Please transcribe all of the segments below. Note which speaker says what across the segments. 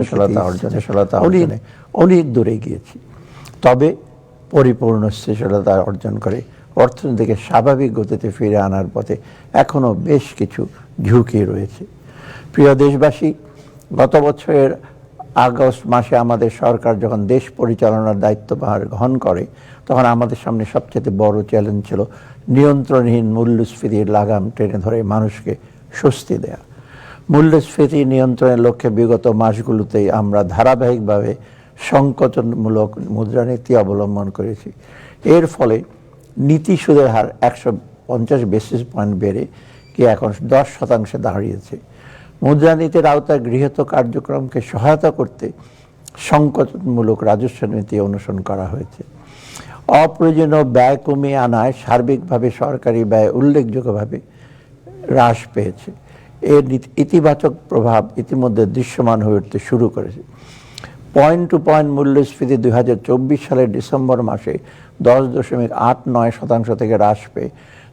Speaker 1: স্থিতিশীলতা অর্জনে স্থিতিশীলতা অর্জনে অনেক দূরে গিয়েছি। তবে পরিপূর্ণ স্থিতিশীলতা অর্জন করে। অর্থনীতিকে স্বাভাবিক গতিতে ফিরে আনার পথে এখনও বেশ কিছু ঝুঁকি রয়েছে। প্রিয় দেশবাসী গত বছরের আগস্ট মাসে আমাদের সরকার যখন দেশ পরিচালনার দায়িত্বভার গ্রহণ করে তখন আমাদের সামনে সবচেয়ে বড় চ্যালেঞ্জ ছিল নিয়ন্ত্রণহীন মূল্যস্ফীতির লাগাম টেনে ধরে মানুষকে স্বস্তি দেয়া। মূল্যস্ফীতি নিয়ন্ত্রণের লক্ষ্যে বিগত মাসগুলোতেই আমরা ধারাবাহিকভাবে সংকোচনমূলক মুদ্রানীতি অবলম্বন করেছি। এর ফলে নীতি সুদের হার একশো পঞ্চাশ বেসিস পয়েন্ট বেড়ে কি এখন দশ শতাংশে দাঁড়িয়েছে। মুদ্রানীতির আওতায় গৃহীত কার্যক্রমকে সহায়তা করতে সংকোচনমূলক রাজস্ব নীতি অনুসরণ করা হয়েছে। অপ্রয়োজনীয় ব্যয় কমিয়ে আনায় সার্বিকভাবে সরকারি ব্যয় উল্লেখযোগ্যভাবে হ্রাস পেয়েছে। এর ইতিবাচক প্রভাব ইতিমধ্যে দৃশ্যমান হয়ে উঠতে শুরু করেছে। পয়েন্ট টু পয়েন্ট মূল্যস্ফীতি দুই হাজার চব্বিশ সালের ডিসেম্বর মাসে দশ দশমিক আট নয় শতাংশ থেকে হ্রাস পেয়ে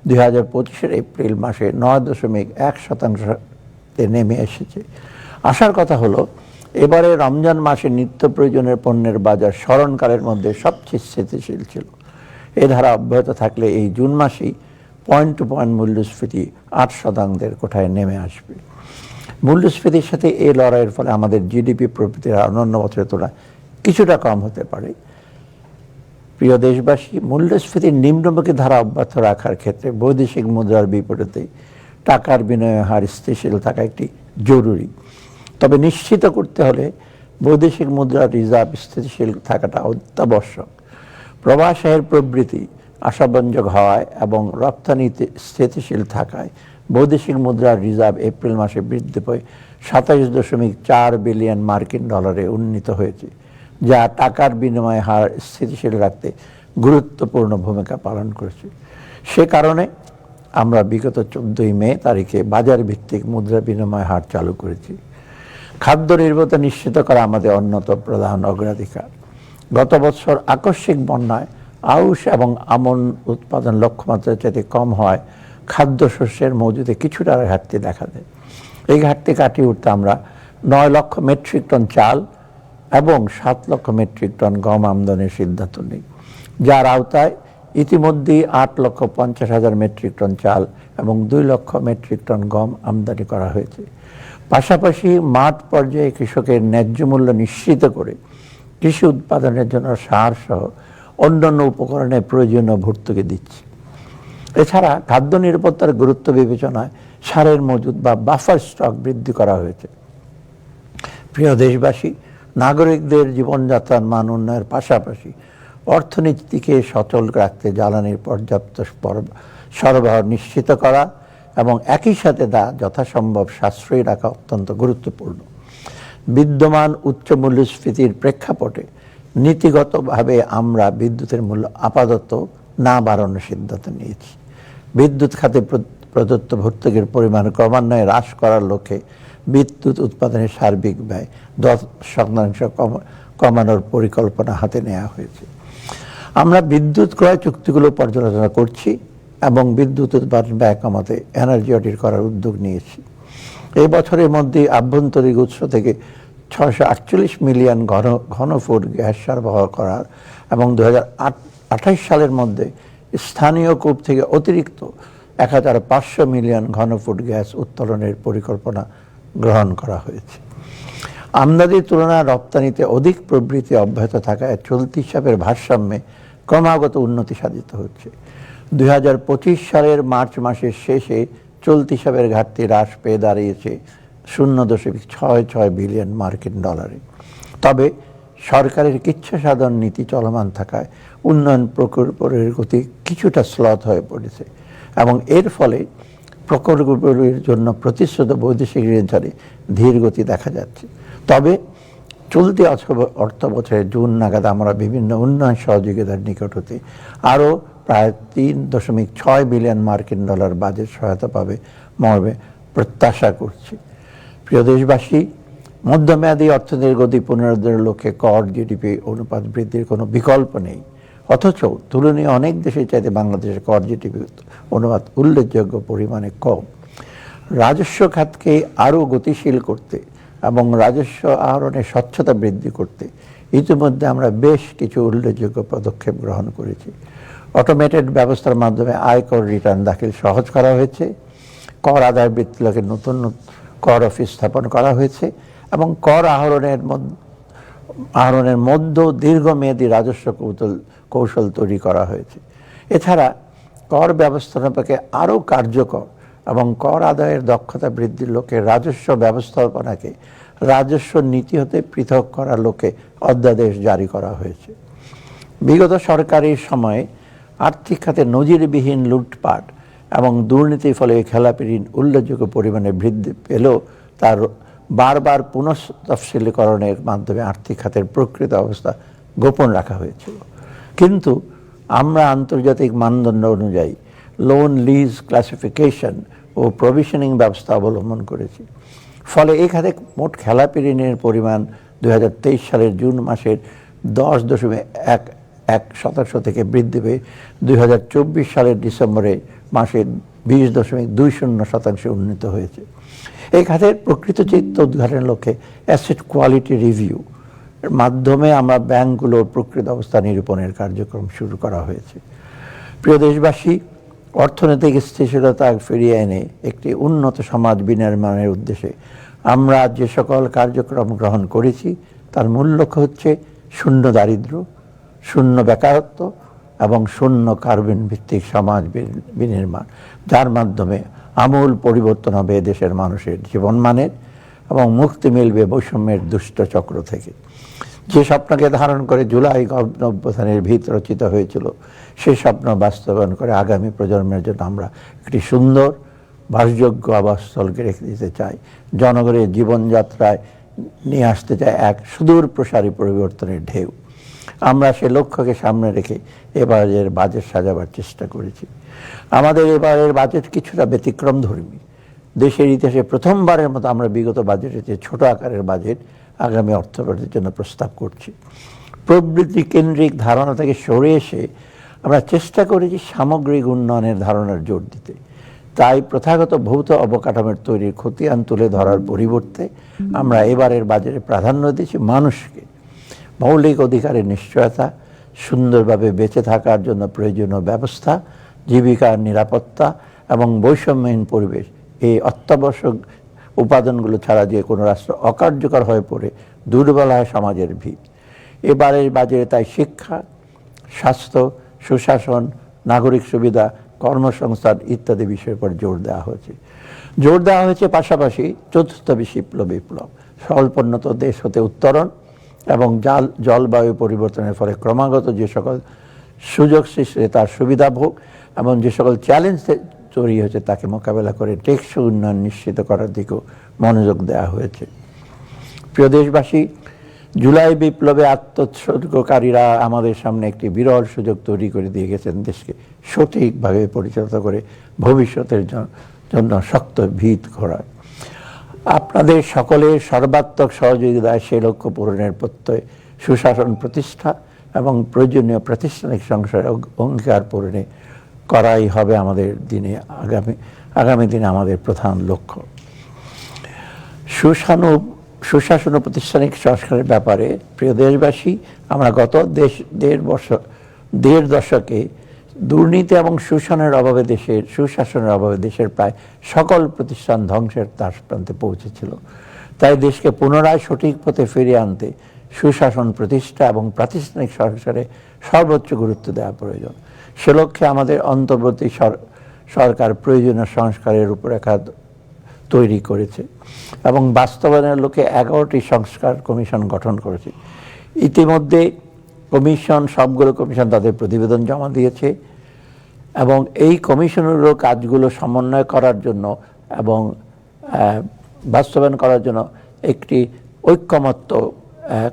Speaker 1: দুই হাজার পঁচিশের এপ্রিল মাসে নয় দশমিক এক শতাংশতে নেমে এসেছে। আসার কথা হলো, এবারে রমজান মাসে নিত্য প্রয়োজনের পণ্যের বাজার স্মরণকালের মধ্যে সবচেয়ে স্থিতিশীল ছিল। এ ধারা অব্যাহত থাকলে এই জুন মাসেই পয়েন্ট টু পয়েন্ট মূল্যস্ফীতি আট শতাংশের কোঠায় নেমে আসবে। মূল্যস্ফীতির সাথে এই লড়াইয়ের ফলে আমাদের জিডিপি প্রবৃত্তির অন্যান্য বছরের তুলনায় কিছুটা কম হতে পারে। প্রিয় দেশবাসী, মূল্যস্ফীতির নিম্নমুখী ধারা অব্যাহত রাখার ক্ষেত্রে বৈদেশিক মুদ্রার বিপরীতে টাকার বিনিময় হার স্থিতিশীল থাকা একটি জরুরি। তবে নিশ্চিত করতে হলে বৈদেশিক মুদ্রার রিজার্ভ স্থিতিশীল থাকাটা অত্যাবশ্যক। প্রবাসের প্রবৃতি আশাব্যঞ্জক হওয়ায় এবং রপ্তানিতে স্থিতিশীল থাকায় বৈদেশিক মুদ্রার রিজার্ভ এপ্রিল মাসে বৃদ্ধি পেয়ে। সাতাইশ দশমিক চার বিলিয়ন মার্কিন ডলারে উন্নীত হয়েছে, যা টাকার বিনিময় হার স্থিতিশীল রাখতে গুরুত্বপূর্ণ ভূমিকা পালন করেছে। সে কারণে আমরা বিগত চোদ্দই মে তারিখে বাজার ভিত্তিক মুদ্রা বিনিময় হার চালু করেছি। খাদ্য নির্ভরতা নিশ্চিত করা আমাদের অন্যতম প্রধান অগ্রাধিকার। গত বছর আকস্মিক বন্যায় আউশ এবং আমন উৎপাদন লক্ষ্যমাত্রা চাইতে কম হয়, খাদ্যশস্যের মজুদে কিছুটা ঘাটতি দেখা দেয়। এই ঘাটতি কাটিয়ে উঠতে আমরা নয় লক্ষ মেট্রিক টন চাল এবং সাত লক্ষ মেট্রিক টন গম আমদানির সিদ্ধান্ত নিই। যার আওতায় ইতিমধ্যেই আট লক্ষ পঞ্চাশ হাজার মেট্রিক টন চাল এবং দুই লক্ষ মেট্রিক টন গম আমদানি করা হয়েছে। পাশাপাশি মাঠ পর্যায়ে কৃষকের ন্যায্য মূল্য নিশ্চিত করে কৃষি উৎপাদনের জন্য সার সহ অন্যান্য উপকরণের প্রয়োজনীয় ভর্তুকি দিচ্ছে। এছাড়া খাদ্য নিরাপত্তার গুরুত্ব বিবেচনায় সারের মজুদ বা বাফার স্টক বৃদ্ধি করা হয়েছে। প্রিয় দেশবাসী, নাগরিকদের জীবনযাত্রার মান উন্নয়নের পাশাপাশি অর্থনীতিকে সচল রাখতে জ্বালানির পর্যাপ্ত সরবরাহ নিশ্চিত করা এবং একই সাথে তা যথাসম্ভব সাশ্রয়ী রাখা অত্যন্ত গুরুত্বপূর্ণ। বিদ্যমান উচ্চ মূল্যস্ফীতির প্রেক্ষাপটে নীতিগতভাবে আমরা বিদ্যুতের মূল্য আপাতত না বাড়ানোর সিদ্ধান্ত নিয়েছি। বিদ্যুৎ খাতে প্র- প্রদত্ত ভর্তুকির পরিমাণ ক্রমান্বয়ে হ্রাস করার লক্ষ্যে বিদ্যুৎ উৎপাদনের সার্বিক ব্যয় দশ শতাংশ কম- কমানোর পরিকল্পনা হাতে নেওয়া হয়েছে। আমরা বিদ্যুৎ ক্রয় চুক্তিগুলো পর্যালোচনা করছি এবং বিদ্যুৎ উৎপাদন ব্যয় কমাতে এনার্জি অডিট করার উদ্যোগ নিয়েছি। এই বছরের মধ্যে আভ্যন্তরিক উৎস থেকে ছয়শো আটচল্লিশ মিলিয়ন ঘন, ঘনফুট গ্যাস সরবরাহ করার এবং দু আঠাইশ সালের মধ্যে স্থানীয় কূপ থেকে অতিরিক্ত এক হাজার পাঁচশো মিলিয়ন ঘনফুট গ্যাস উত্তোলনের পরিকল্পনা গ্রহণ করা হয়েছে। আমদানির তুলনায় রপ্তানিতে অধিক প্রবৃদ্ধি অব্যাহত থাকায় চলতি হিসাবের ভারসাম্যে ক্রমাগত উন্নতি সাধিত হচ্ছে। দুই হাজার পঁচিশ সালের মার্চ মাসের শেষে চলতি হিসাবের ঘাটতি হ্রাস পেয়ে দাঁড়িয়েছে শূন্য দশমিক ছয় ছয় বিলিয়ন মার্কিন ডলারে। তবে সরকারের কিচ্ছা সাধন নীতি চলমান থাকায় উন্নয়ন প্রকল্পের গতি কিছুটা স্লথ হয়ে পড়েছে এবং এর ফলে প্রকল্পগুলির জন্য প্রতিশ্রুত বৈদেশিক ঋণধারে ধীর গতি দেখা যাচ্ছে। তবে চলতি অর্থ বছরের জুন নাগাদ আমরা বিভিন্ন উন্নয়ন সহযোগিতার নিকট হতে আরও প্রায় তিন দশমিক ছয় বিলিয়ন মার্কিন ডলার বাজেট সহায়তা পাবে মর্মে প্রত্যাশা করছি। প্রিয় দেশবাসী, মধ্যমেয়াদী অর্থনীতির গতি পুনরুদ্ধারের লক্ষ্যে কর জিডিপি অনুপাত বৃদ্ধির কোনো বিকল্প নেই। অথচ তুলনীয় অনেক দেশের চাইতে বাংলাদেশের কর জিডিপি অনুপাত উল্লেখযোগ্য পরিমাণে কম। রাজস্ব খাতকে আরও গতিশীল করতে এবং রাজস্ব আহরণের স্বচ্ছতা বৃদ্ধি করতে ইতিমধ্যে আমরা বেশ কিছু উল্লেখযোগ্য পদক্ষেপ গ্রহণ করেছি। অটোমেটেড ব্যবস্থার মাধ্যমে আয়কর রিটার্ন দাখিল সহজ করা হয়েছে। কর আদায় বৃত্তিলাকে নতুন কর অফিস স্থাপন করা হয়েছে এবং কর আহরণের আহরণের মধ্য দীর্ঘমেয়াদী রাজস্ব কৌশল কৌশল তৈরি করা হয়েছে। এছাড়া কর ব্যবস্থাপনাকে আরও কার্যকর এবং কর আদায়ের দক্ষতা বৃদ্ধির লক্ষ্যে রাজস্ব ব্যবস্থাপনাকে রাজস্ব নীতি হতে পৃথক করার লক্ষ্যে অধ্যাদেশ জারি করা হয়েছে। বিগত সরকারের সময়ে আর্থিক খাতে নজিরবিহীন লুটপাট এবং দুর্নীতির ফলে এই খেলাপি ঋণ উল্লেখযোগ্য পরিমাণে বৃদ্ধি পেলেও তার বারবার পুনঃতফসিলীকরণের মাধ্যমে আর্থিক খাতের প্রকৃত অবস্থা গোপন রাখা হয়েছিল। কিন্তু আমরা আন্তর্জাতিক মানদণ্ড অনুযায়ী লোন লিজ ক্লাসিফিকেশন ও প্রভিশনিং ব্যবস্থা অবলম্বন করেছি। ফলে এই খাতে মোট খেলাপি ঋণের পরিমাণ দু হাজার তেইশ সালের জুন মাসের দশ দশমিক এক এক শতাংশ থেকে বৃদ্ধি পেয়ে দু হাজার চব্বিশ সালের ডিসেম্বরে মাসে বিশ দশমিক দুই শূন্য শতাংশে উন্নীত হয়েছে। এই খাতের প্রকৃত চিত্র উদ্ঘাটনের লক্ষ্যে অ্যাসেট কোয়ালিটি রিভিউ এর মাধ্যমে আমরা ব্যাংকগুলোর প্রকৃত অবস্থা নিরূপণের কার্যক্রম শুরু করা হয়েছে। প্রিয় দেশবাসী, অর্থনৈতিক স্থিতিশীলতা ফিরিয়ে এনে একটি উন্নত সমাজ বিনির্মাণের উদ্দেশ্যে আমরা যে সকল কার্যক্রম গ্রহণ করেছি, তার মূল লক্ষ্য হচ্ছে শূন্য দারিদ্র্য শূন্য বেকারত্ব এবং শূন্য কার্বন ভিত্তিক সমাজ বিনির্মাণ, যার মাধ্যমে আমূল পরিবর্তন হবে দেশের মানুষের জীবনমানের এবং মুক্তি মিলবে বৈষম্যের দুষ্ট চক্র থেকে। যে স্বপ্নকে ধারণ করে জুলাই অভ্যুত্থানের ভিত রচিত হয়েছিল সেই স্বপ্ন বাস্তবায়ন করে আগামী প্রজন্মের জন্য আমরা একটি সুন্দর বাসযোগ্য আবাসস্থলকে রেখে দিতে চাই। জনগণের জীবনযাত্রায় নিয়ে আসতে চাই এক সুদূর প্রসারী পরিবর্তনের ঢেউ। আমরা সে লক্ষ্যকে সামনে রেখে এবারের বাজেট সাজাবার চেষ্টা করেছি। আমাদের এবারের বাজেট কিছুটা ব্যতিক্রম ধর্মী। দেশের ইতিহাসে প্রথমবারের মতো আমরা বিগত বাজেটে যে ছোট আকারের বাজেট আগামী অর্থবর্ষের জন্য প্রস্তাব করছি। প্রবৃত্তি কেন্দ্রিক ধারণা থেকে সরে এসে আমরা চেষ্টা করেছি সামগ্রিক উন্নয়নের ধারণার জোর দিতে। তাই প্রথাগত ভৌত অবকাঠামোর তৈরির খতিয়ান তুলে ধরার পরিবর্তে আমরা এবারের বাজেটে প্রাধান্য দিয়েছি মানুষকে। মৌলিক অধিকারের নিশ্চয়তা, সুন্দরভাবে বেঁচে থাকার জন্য প্রয়োজনীয় ব্যবস্থা, জীবিকার নিরাপত্তা এবং বৈষম্যহীন পরিবেশ। এই অত্যাবশ্যক উপাদানগুলো ছাড়া যে কোনো রাষ্ট্র অকার্যকর হয়ে পড়ে দুর্বল হয় সমাজের ভিত। এবারের বাজেটে তাই শিক্ষা, স্বাস্থ্য, সুশাসন, নাগরিক সুবিধা, কর্মসংস্থান ইত্যাদি বিষয়ের উপর জোর দেওয়া হয়েছে। জোর দেওয়া হয়েছে পাশাপাশি চতুর্থ বিপ্লব বিপ্লব। স্বল্পোন্নত দেশ হতে উত্তরণ এবং জাল, জলবায়ু পরিবর্তনের ফলে ক্রমাগত যে সকল সুযোগ সৃষ্টি, তার সুবিধা ভোগ এবং যে সকল চ্যালেঞ্জ তৈরি হয়েছে, তাকে মোকাবেলা করে টেকসই উন্নয়ন নিশ্চিত করার দিকেও মনোযোগ দেওয়া হয়েছে। প্রিয় দেশবাসী, জুলাই বিপ্লবে আত্মোৎসর্গকারীরা আমাদের সামনে একটি বিরল সুযোগ তৈরি করে দিয়ে গেছেন দেশকে সঠিকভাবে পরিচালিত করে ভবিষ্যতের জন্য শক্ত ভিত ঘোরায়। আপনাদের সকলের সর্বাত্মক সহযোগিতায় সেই লক্ষ্য পূরণের প্রত্যয়, সুশাসন প্রতিষ্ঠা এবং প্রয়োজনীয় প্রাতিষ্ঠানিক অঙ্গ- অঙ্গীকার পূরণে করাই হবে আমাদের দিনে আগামী আগামী দিনে আমাদের প্রধান লক্ষ্য। সুশানু, সুশাসন প্রাতিষ্ঠানিক সংস্কারের ব্যাপারে প্রিয় দেশবাসী, আমরা গত দেশ, দেড় বর্ষ দেড় দশকে দুর্নীতি এবং সুশাসনের অভাবে দেশের, সুশাসনের অভাবে দেশের প্রায় সকল প্রতিষ্ঠান ধ্বংসের তার প্রান্তে পৌঁছেছিল। তাই দেশকে পুনরায় সঠিক পথে ফিরিয়ে আনতে সুশাসন প্রতিষ্ঠা এবং প্রাতিষ্ঠানিক সংস্কারে সর্বোচ্চ গুরুত্ব দেওয়া প্রয়োজন। সে লক্ষ্যে আমাদের অন্তর্বর্তী সর- সরকার প্রয়োজনীয় সংস্কারের রূপরেখা তৈরি করেছে এবং বাস্তবায়নের লোকে এগারোটি সংস্কার কমিশন গঠন করেছে। ইতিমধ্যে কমিশন, সবগুলো কমিশন তাদের প্রতিবেদন জমা দিয়েছে এবং এই কমিশনেরও কাজগুলো সমন্বয় করার জন্য এবং বাস্তবায়ন করার জন্য একটি ঐক্যমত্য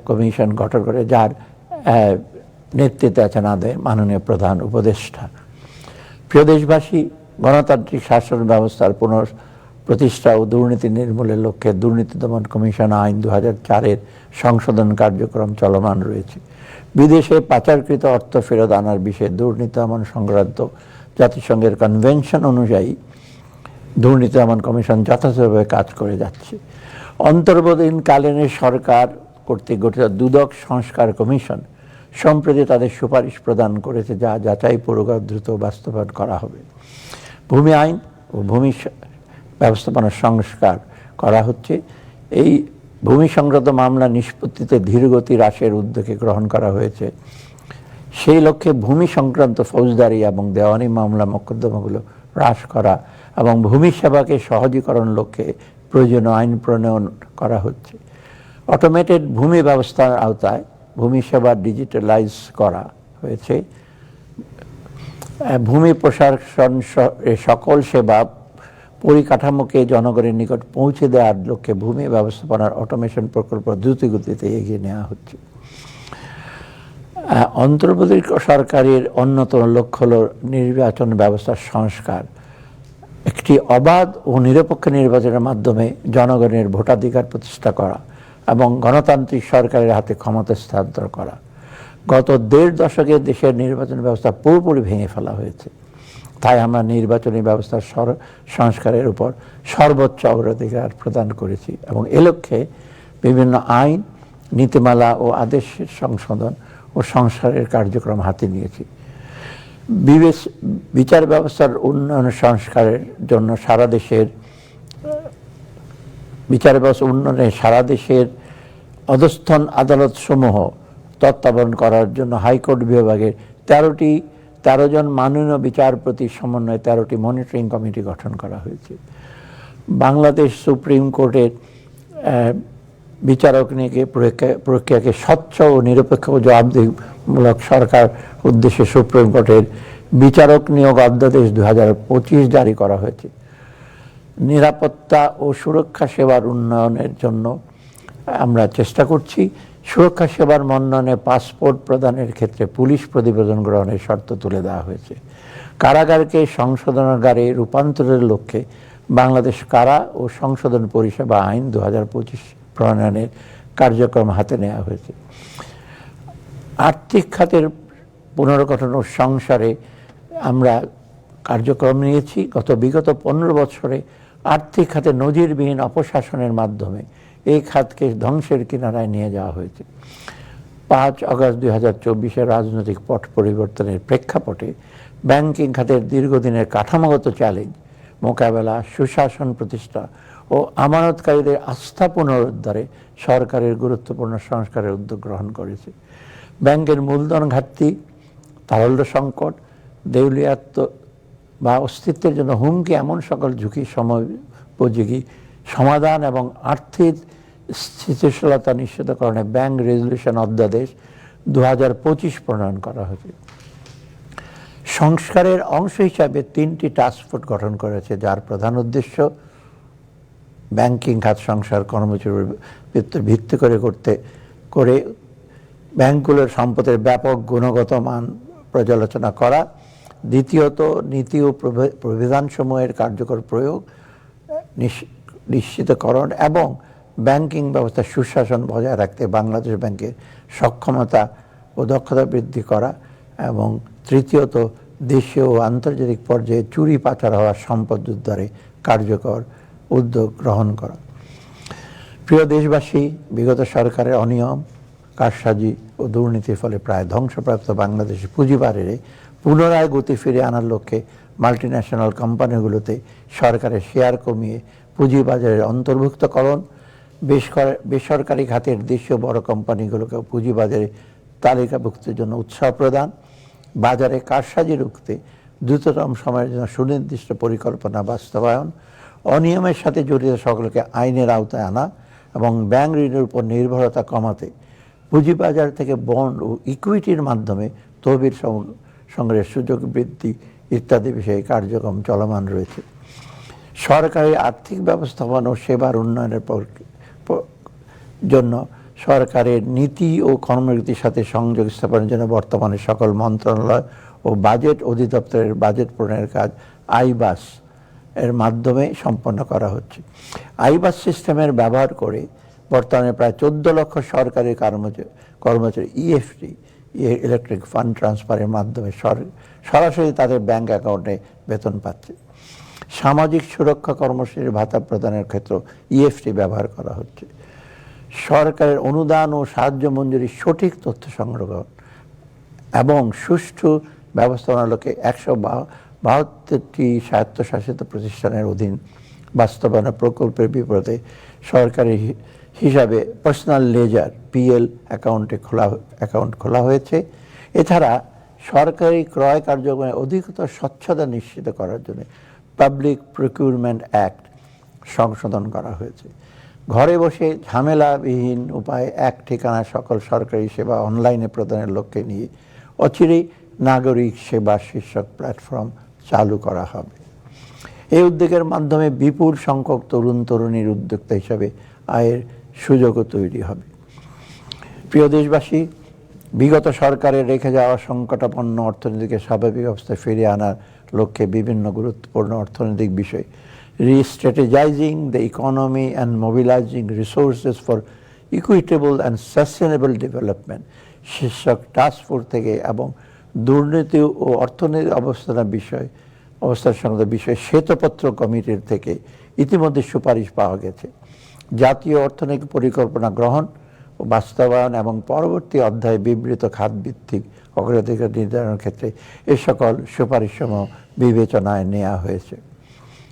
Speaker 1: কমিশন গঠন করে, যার নেতৃত্বে আছেন আমাদের মাননীয় প্রধান উপদেষ্টা। প্রিয় দেশবাসী, গণতান্ত্রিক শাসন ব্যবস্থার পুনঃ প্রতিষ্ঠা ও দুর্নীতি নির্মূলের লক্ষ্যে দুর্নীতি দমন কমিশন আইন দু চারের সংশোধন কার্যক্রম চলমান রয়েছে। বিদেশে পাচারকৃত অর্থ ফেরত আনার বিষয়ে দুর্নীতি দমন সংক্রান্ত জাতিসংঘের কনভেনশন অনুযায়ী দুর্নীতি দমন কমিশন যথাযথভাবে কাজ করে যাচ্ছে। অন্তর্বর্তীকালীন সরকার কর্তৃক গঠিত দুদক সংস্কার কমিশন সম্প্রতি তাদের সুপারিশ প্রদান করেছে যা যাচাই পূর্বক দ্রুত বাস্তবায়ন করা হবে। ভূমি আইন ও ভূমি ব্যবস্থাপনা সংস্কার করা হচ্ছে। এই ভূমি সংক্রান্ত মামলা নিষ্পত্তিতে ধীরগতি হ্রাসের উদ্যোগে গ্রহণ করা হয়েছে। সেই লক্ষ্যে ভূমি সংক্রান্ত ফৌজদারি এবং দেওয়ানি মামলা মোকদ্দমাগুলো হ্রাস করা এবং ভূমি সেবাকে সহজীকরণ লক্ষ্যে প্রয়োজনীয় আইন প্রণয়ন করা হচ্ছে। অটোমেটেড ভূমি ব্যবস্থার আওতায় ভূমি সেবা ডিজিটালাইজ করা হয়েছে। ভূমি প্রশাসন সকল সেবা পরিকাঠামোকে জনগণের নিকট পৌঁছে দেওয়ার লক্ষ্যে ভূমি ব্যবস্থাপনার অটোমেশন প্রকল্প দ্রুত গতিতে এগিয়ে নেওয়া হচ্ছে। অন্তর্বর্তী সরকারের অন্যতম লক্ষ্য হল নির্বাচন ব্যবস্থার সংস্কার। একটি অবাধ ও নিরপেক্ষ নির্বাচনের মাধ্যমে জনগণের ভোটাধিকার প্রতিষ্ঠা করা এবং গণতান্ত্রিক সরকারের হাতে ক্ষমতা স্থানান্তর করা। গত দেড় দশকে দেশের নির্বাচন ব্যবস্থা পুরোপুরি ভেঙে ফেলা হয়েছে। তাই আমরা নির্বাচনী ব্যবস্থার সংস্কারের উপর সর্বোচ্চ অগ্রাধিকার প্রদান করেছি এবং এ লক্ষ্যে বিভিন্ন আইন, নীতিমালা ও আদেশের সংশোধন ও সংস্কারের কার্যক্রম হাতে নিয়েছি। বিবেচ, বিচার ব্যবস্থার উন্নয়ন সংস্কারের জন্য সারা দেশের, বিচার ব্যবস্থা উন্নয়নে সারা দেশের অধস্থন আদালত সমূহ তত্ত্বাবধান করার জন্য হাইকোর্ট বিভাগের তেরোটি তেরো জন মাননীয় বিচারপতি সমন্বয়ে তেরোটি মনিটরিং কমিটি গঠন করা হয়েছে। বাংলাদেশ সুপ্রিম কোর্টের বিচারক প্রক্রিয়া- প্রক্রিয়াকে স্বচ্ছ ও নিরপেক্ষ জবাবদিহিমূলক সরকার উদ্দেশ্যে সুপ্রিম কোর্টের বিচারক নিয়োগ অধ্যাদেশ দু হাজার পঁচিশ জারি করা হয়েছে। নিরাপত্তা ও সুরক্ষা সেবার উন্নয়নের জন্য আমরা চেষ্টা করছি। সুরক্ষা সেবার মন্নয়নে পাসপোর্ট প্রদানের ক্ষেত্রে পুলিশ প্রতিবেদন গ্রহণের শর্ত তুলে দেওয়া হয়েছে। কারাগারকে সংশোধনাগারে রূপান্তরের লক্ষ্যে বাংলাদেশ কারা ও সংশোধন পরিষেবা আইন দু হাজার পঁচিশ প্রণয়নের কার্যক্রম হাতে নেওয়া হয়েছে। আর্থিক খাতের পুনর্গঠন ও সংসারে আমরা কার্যক্রম নিয়েছি। গত বিগত পনেরো বছরে আর্থিক খাতে নজিরবিহীন অপশাসনের মাধ্যমে এই খাতকে ধ্বংসের কিনারায় নিয়ে যাওয়া হয়েছে। পাঁচ আগস্ট দুই হাজার চব্বিশের রাজনৈতিক পট পরিবর্তনের প্রেক্ষাপটে ব্যাংকিং খাতের দীর্ঘদিনের কাঠামোগত চ্যালেঞ্জ মোকাবেলা, সুশাসন প্রতিষ্ঠা ও আমানতকারীদের আস্থা পুনরুদ্ধারে সরকারের গুরুত্বপূর্ণ সংস্কারের উদ্যোগ গ্রহণ করেছে। ব্যাংকের মূলধন ঘাটতি, তারল্য সংকট দেউলিয়াত্ম বা অস্তিত্বের জন্য হুমকি এমন সকল ঝুঁকি সময়োপযোগী সমাধান এবং আর্থিক স্থিতিশীলতা নিশ্চিতকরণে ব্যাংক রেজলিউশন অধ্যাদেশ দু হাজার পঁচিশ প্রণয়ন করা হয়েছে। সংস্কারের অংশ হিসাবে তিনটি টাস্কফোর্স গঠন করেছে, যার প্রধান উদ্দেশ্য ব্যাংকিং, খাত সংসার কর্মচারীর ভিত্তি- করে করতে, করে ব্যাংকগুলোর সম্পদের ব্যাপক গুণগত মান পর্যালোচনা করা। দ্বিতীয়ত, নীতি ও প্রবিধানসমূহের কার্যকর প্রয়োগ নিশ্চিতকরণ এবং ব্যাংকিং ব্যবস্থা সুশাসন বজায় রাখতে বাংলাদেশ ব্যাংকের সক্ষমতা ও দক্ষতা বৃদ্ধি করা এবং তৃতীয়ত দেশীয় ও আন্তর্জাতিক পর্যায়ে চুরি পাচার হওয়া সম্পদ উদ্ধারে কার্যকর উদ্যোগ গ্রহণ করা। প্রিয় দেশবাসী, বিগত সরকারের অনিয়ম, কারসাজি ও দুর্নীতির ফলে প্রায় ধ্বংসপ্রাপ্ত বাংলাদেশের পুঁজিবারের পুনরায় গতি ফিরে আনার লক্ষ্যে মাল্টিন্যাশনাল কোম্পানিগুলোতে সরকারের শেয়ার কমিয়ে পুঁজিবাজারের অন্তর্ভুক্তকরণ, বেসর- বেসরকারি খাতের দেশীয় বড় কোম্পানিগুলোকে পুঁজিবাজারে তালিকাভুক্তির জন্য উৎসাহ প্রদান, বাজারে কারসাজি রুখতে দ্রুততম সময়ের জন্য সুনির্দিষ্ট পরিকল্পনা বাস্তবায়ন, অনিয়মের সাথে জড়িত সকলকে আইনের আওতায় আনা এবং ব্যাংক ঋণের উপর নির্ভরতা কমাতে পুঁজিবাজার থেকে বন্ড ও ইকুইটির মাধ্যমে তহবিল সংগ্রহের সুযোগ বৃদ্ধি ইত্যাদি বিষয়ে কার্যক্রম চলমান রয়েছে। সরকারি আর্থিক ব্যবস্থাপনা ও সেবার উন্নয়নের জন্য সরকারের নীতি ও কর্মনীতির সাথে সংযোগ স্থাপনের জন্য বর্তমানে সকল মন্ত্রণালয় ও বাজেট অধিদপ্তরের বাজেট প্রণয়নের কাজ আইবাস এর মাধ্যমে সম্পন্ন করা হচ্ছে। আইবাস সিস্টেমের ব্যবহার করে বর্তমানে প্রায় চোদ্দ লক্ষ সরকারি কর্মচারী কর্মচারী, ইএফটি, ইলেকট্রিক ফান্ড ট্রান্সফারের মাধ্যমে সরাসরি তাদের ব্যাংক অ্যাকাউন্টে বেতন পাচ্ছে। সামাজিক সুরক্ষা কর্মসূচির ভাতা প্রদানের ক্ষেত্রে ইএফটি ব্যবহার করা হচ্ছে। সরকারের অনুদান ও সাহায্য মঞ্জুরির সঠিক তথ্য সংগ্রহ এবং সুষ্ঠু ব্যবস্থাপনালোকে একশো বাহাত্তরটি স্বায়ত্তশাসিত প্রতিষ্ঠানের অধীন বাস্তবায়নের প্রকল্পের বিপরীতে সরকারি হিসাবে পার্সোনাল লেজার পিএল অ্যাকাউন্টে খোলা অ্যাকাউন্ট খোলা হয়েছে। এছাড়া সরকারি ক্রয় কার্যক্রমে অধিকতর স্বচ্ছতা নিশ্চিত করার জন্য পাবলিক প্রকিউরমেন্ট অ্যাক্ট সংশোধন করা হয়েছে। ঘরে বসে ঝামেলাবিহীন উপায়ে এক ঠিকানা সকল সরকারি সেবা অনলাইনে প্রদানের লক্ষ্যে নিয়ে অচিরেই নাগরিক সেবা শীর্ষক প্ল্যাটফর্ম চালু করা হবে। এই উদ্যোগের মাধ্যমে বিপুল সংখ্যক তরুণ তরুণীর উদ্যোক্তা হিসাবে আয়ের সুযোগও তৈরি হবে। প্রিয় দেশবাসী, বিগত সরকারের রেখে যাওয়া সংকটাপন্ন অর্থনীতিকে স্বাভাবিক অবস্থায় ফিরিয়ে আনার লক্ষ্যে বিভিন্ন গুরুত্বপূর্ণ অর্থনৈতিক বিষয়। Restrategising the economy and mobilising resources for equitable and sustainable development শীর্ষক টাস্ক ফোর্স থেকে এবং দুর্নীতি ও অর্থনৈতিক অবস্থানের বিষয়, অবস্থার সংক্রান্ত বিষয়ে শ্বেতপত্র কমিটির থেকে ইতিমধ্যে সুপারিশ পাওয়া গেছে। জাতীয় অর্থনৈতিক পরিকল্পনা গ্রহণ বাস্তবায়ন এবং পরবর্তী অধ্যায়ে বিবৃত খাতভিত্তিক অগ্রাধিকার নির্ধারণের ক্ষেত্রে এ সকল সুপারিশসমূহ বিবেচনায় নেওয়া হয়েছে।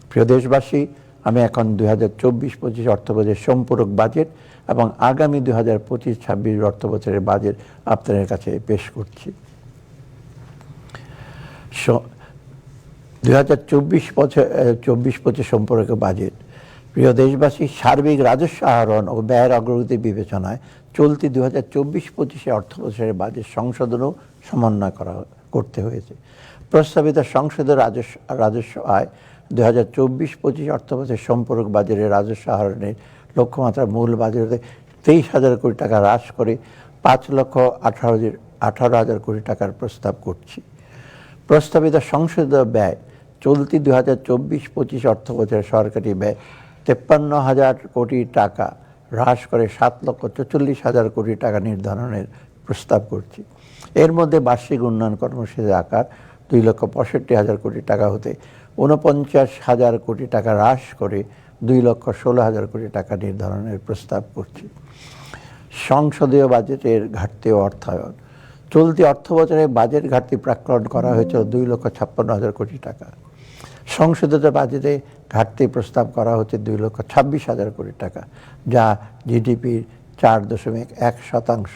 Speaker 1: প্রিয় দেশবাসী, আমি এখন দুই হাজার চব্বিশ পঁচিশ অর্থবছরের সম্পূরক বাজেট এবং আগামী দুই হাজার পঁচিশ ছাব্বিশ অর্থবছরের বাজেট আপনাদের কাছে পেশ করছি। দুই হাজার চব্বিশ বছর চব্বিশ পঁচিশ সম্পর্কে বাজেট। প্রিয় দেশবাসী, সার্বিক রাজস্ব আহরণ ও ব্যয়ের অগ্রগতি বিবেচনায় চলতি দু হাজার চব্বিশ পঁচিশে অর্থ বছরের বাজেট সংশোধনও সমন্বয় করা করতে হয়েছে। প্রস্তাবিত সংসদের রাজস্ব রাজস্ব আয় দু হাজার চব্বিশ পঁচিশ অর্থ বছর সম্পর্ক বাজারের রাজস্ব আহরণের লক্ষ্যমাত্রা মূল বাজারে তেইশ হাজার কোটি টাকা হ্রাস করে পাঁচ লক্ষ আঠারো আঠারো হাজার কোটি টাকার প্রস্তাব করছি। প্রস্তাবিত সংসদীয় ব্যয় চলতি দু হাজার চব্বিশ পঁচিশ অর্থ বছরের সরকারি ব্যয় তেপ্পান্ন হাজার কোটি টাকা হ্রাস করে সাত লক্ষ চল্লিশ হাজার কোটি টাকা নির্ধারণের প্রস্তাব করছি। এর মধ্যে বার্ষিক উন্নয়ন কর্মসূচির আকার দুই লক্ষ পঁয়ষট্টি হাজার কোটি টাকা হতে ঊনপঞ্চাশ হাজার কোটি টাকা হ্রাস করে দুই লক্ষ ষোলো হাজার কোটি টাকা নির্ধারণের প্রস্তাব করছি। সংসদীয় বাজেটের ঘাটতি অর্থায়ন। চলতি অর্থ বছরে বাজেট ঘাটতি প্রাক্কলন করা হয়েছিল দুই লক্ষ ছাপ্পান্ন হাজার কোটি টাকা। সংশোধিত বাজেটে ঘাটতি প্রস্তাব করা হচ্ছে দুই লক্ষ ছাব্বিশ হাজার কোটি টাকা, যা জিডিপির চার দশমিক এক শতাংশ।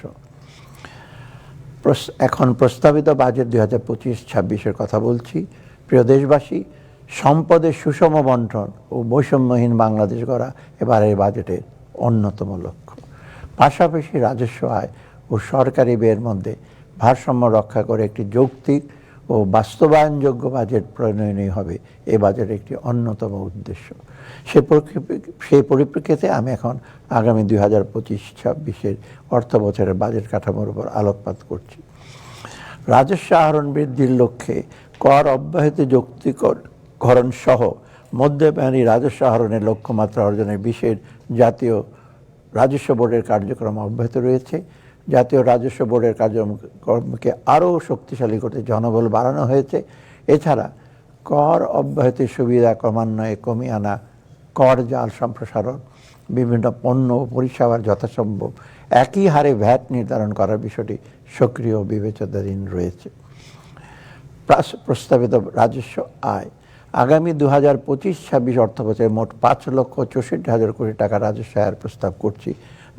Speaker 1: এখন প্রস্তাবিত বাজেট দুই হাজার পঁচিশ ছাব্বিশের কথা বলছি। প্রিয় দেশবাসী সম্পদের সুষম বন্টন ও বৈষম্যহীন বাংলাদেশ গড়া এবারের বাজেটের অন্যতম লক্ষ্য। পাশাপাশি রাজস্ব আয় ও সরকারি ব্যয়ের মধ্যে ভারসাম্য রক্ষা করে একটি যৌক্তিক ও বাস্তবায়নযোগ্য বাজেট প্রণয়নই হবে। এ বাজেটের একটি অন্যতম উদ্দেশ্য। সে সেই পরিপ্রেক্ষিতে আমি এখন আগামী দুই হাজার পঁচিশ ছাব্বিশের অর্থ বছরের বাজেট কাঠামোর উপর আলোকপাত করছি। রাজস্ব আহরণ বৃদ্ধির লক্ষ্যে কর অব্যাহত যৌক্তিকরণ সহ মধ্যব্যানী রাজস্ব আহরণের লক্ষ্যমাত্রা অর্জনের বিশেষ জাতীয় রাজস্ব বোর্ডের কার্যক্রম অব্যাহত রয়েছে। জাতীয় রাজস্ব বোর্ডের কার্যক্রমকে আরও শক্তিশালী করতে জনবল বাড়ানো হয়েছে। এছাড়া কর অব্যাহতির সুবিধা ক্রমান্বয়ে কমিয়ে আনা, কর জাল সম্প্রসারণ, বিভিন্ন পণ্য পরিষেবার যথাসম্ভব একই হারে ভ্যাট নির্ধারণ করার বিষয়টি সক্রিয় বিবেচনাধীন রয়েছে। প্রস্তাবিত রাজস্ব আয়। আগামী দু হাজার পঁচিশ ছাব্বিশ অর্থ বছরে মোট পাঁচ লক্ষ চৌষট্টি হাজার কোটি টাকা রাজস্ব আয়ের প্রস্তাব করছি,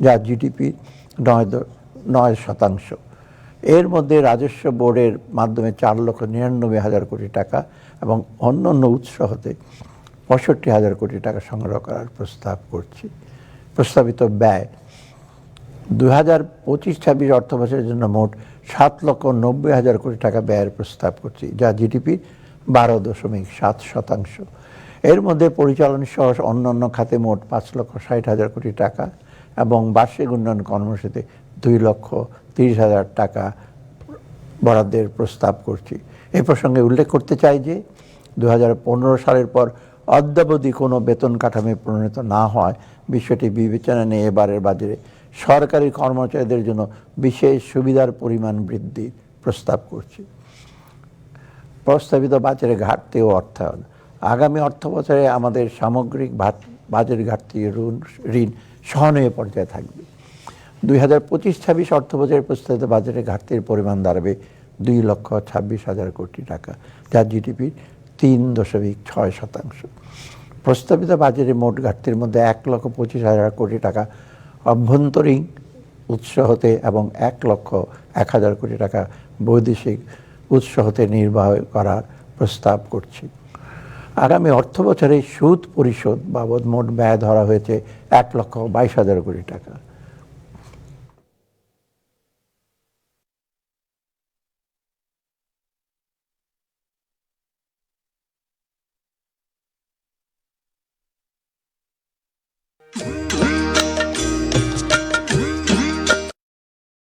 Speaker 1: যা জিডিপি নয় নয় শতাংশ। এর মধ্যে রাজস্ব বোর্ডের মাধ্যমে চার লক্ষ নিরানব্বই হাজার কোটি টাকা এবং অন্য অন্য উৎস হতে পঁয়ষট্টি হাজার কোটি টাকা সংগ্রহ করার প্রস্তাব করছি। প্রস্তাবিত ব্যয় দু হাজার পঁচিশ ছাব্বিশ অর্থ বছরের জন্য মোট সাত লক্ষ নব্বই হাজার কোটি টাকা ব্যয়ের প্রস্তাব করছি, যা জিডিপি বারো দশমিক সাত শতাংশ। এর মধ্যে পরিচালন সহ অন্যান্য খাতে মোট পাঁচ লক্ষ ষাট হাজার কোটি টাকা এবং বার্ষিক উন্নয়ন কর্মসূচিতে দুই লক্ষ তিরিশ হাজার টাকা বরাদ্দের প্রস্তাব করছি। এই প্রসঙ্গে উল্লেখ করতে চাই যে দু হাজার পনেরো সালের পর অদ্যাবধি কোনো বেতন কাঠামো প্রণীত না হয় বিষয়টি বিবেচনা নিয়ে এবারের বাজারে সরকারি কর্মচারীদের জন্য বিশেষ সুবিধার পরিমাণ বৃদ্ধি প্রস্তাব করছি। প্রস্তাবিত বাজারে ঘাটতি ও অর্থায়ন। আগামী অর্থ বছরে আমাদের সামগ্রিক বাজেট ঘাটতি ঋণ ঋণ সহনীয় পর্যায়ে থাকবে। দুই হাজার পঁচিশ, ছাব্বিশ অর্থ বছরের প্রস্তাবিত বাজেটে ঘাটতির পরিমাণ দাঁড়াবে দুই লক্ষ ছাব্বিশ হাজার কোটি টাকা যা জিডিপির তিন দশমিক ছয় শতাংশ। প্রস্তাবিত বাজেটে মোট ঘাটতির মধ্যে এক লক্ষ পঁচিশ হাজার কোটি টাকা অভ্যন্তরীণ উৎস হতে এবং এক লক্ষ এক হাজার কোটি টাকা বৈদেশিক উৎস হতে নির্বাহ করার প্রস্তাব করছি। আগামী অর্থ বছরে সুদ পরিশোধ বাবদ মোট ব্যয় ধরা হয়েছে এক লক্ষ বাইশ হাজার কোটি টাকা।